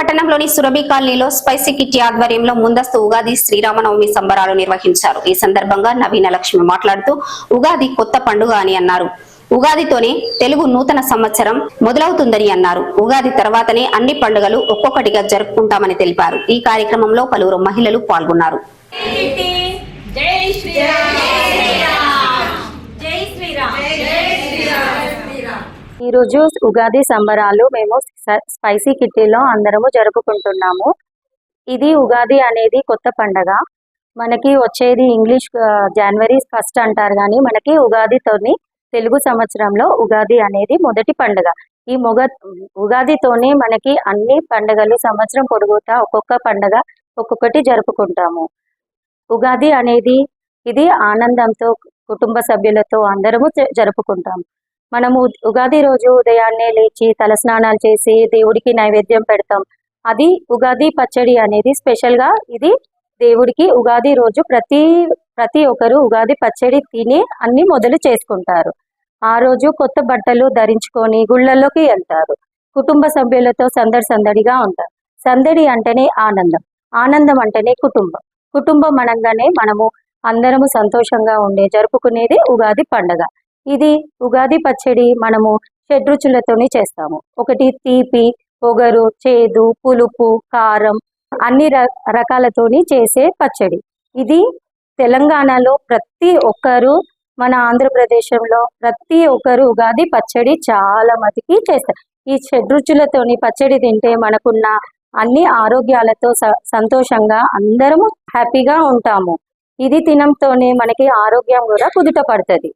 పట్టణంలోని సురభి కాలనీలో spicy kitty ఆధ్వర్యంలో ముందస్తు ఉగాది శ్రీరామనవమి సంబరాలు నిర్వహించారు. ఈ సందర్భంగా నవీన లక్ష్మి మాట్లాడుతూ ఉగాది కొత్త పండుగ అని అన్నారు. ఉగాదితోనే తెలుగు నూతన సంవత్సరం మొదలవుతుందని అన్నారు. ఉగాది తర్వాతనే అన్ని పండుగలు ఒక్కొక్కటిగా జరుపుకుంటామని తెలిపారు. ఈ కార్యక్రమంలో పలువురు మహిళలు పాల్గొన్నారు. జై శ్రీరామ్ జై శ్రీరామ్ ఈరోజు ఉగాది సంబరాలు మేము స్పైసీ కిట్టీలో అందరము జరుపుకుంటున్నాము. ఇది ఉగాది అనేది కొత్త పండగ. మనకి వచ్చేది ఇంగ్లీష్ జనవరి ఫస్ట్ అంటారు కానీ మనకి ఉగాదితోని తెలుగు సంవత్సరంలో ఉగాది అనేది మొదటి పండుగ. ఈ మొగ ఉగాదితోనే మనకి అన్ని పండుగలు సంవత్సరం పొడుగుతా ఒక్కొక్క పండగ ఒక్కొక్కటి జరుపుకుంటాము. ఉగాది అనేది ఇది ఆనందంతో కుటుంబ సభ్యులతో అందరము జరుపుకుంటాము. మనము ఉగాది రోజు ఉదయాన్నే లేచి తలస్నానాలు చేసి దేవుడికి నైవేద్యం పెడతాం. అది ఉగాది పచ్చడి అనేది స్పెషల్గా ఇది దేవుడికి ఉగాది రోజు ప్రతి ప్రతి ఒక్కరు ఉగాది పచ్చడి తిని అన్ని మొదలు చేసుకుంటారు. ఆ రోజు కొత్త బట్టలు ధరించుకొని గుళ్ళల్లోకి వెళ్తారు. కుటుంబ సభ్యులతో సందడి సందడిగా ఉంటారు. సందడి అంటేనే ఆనందం. ఆనందం అంటేనే కుటుంబం. కుటుంబం అనగానే మనము అందరము సంతోషంగా ఉండే జరుపుకునేది ఉగాది పండగ. ఇది ఉగాది పచ్చడి మనము షడ్రుచులతోని చేస్తాము. ఒకటి తీపి ఒగరు చేదు పులుపు కారం అన్ని రకాలతోని చేసే పచ్చడి. ఇది తెలంగాణలో ప్రతి ఒక్కరు మన ఆంధ్రప్రదేశంలో ప్రతి ఒక్కరు ఉగాది పచ్చడి చాలా మతికి చేస్తారు. ఈ షడ్రుచులతోని పచ్చడి తింటే మనకున్న అన్ని ఆరోగ్యాలతో స- సంతోషంగా అందరము హ్యాపీగా ఉంటాము. ఇది తినంతోనే మనకి ఆరోగ్యం కూడా కుదుట పడుతుంది.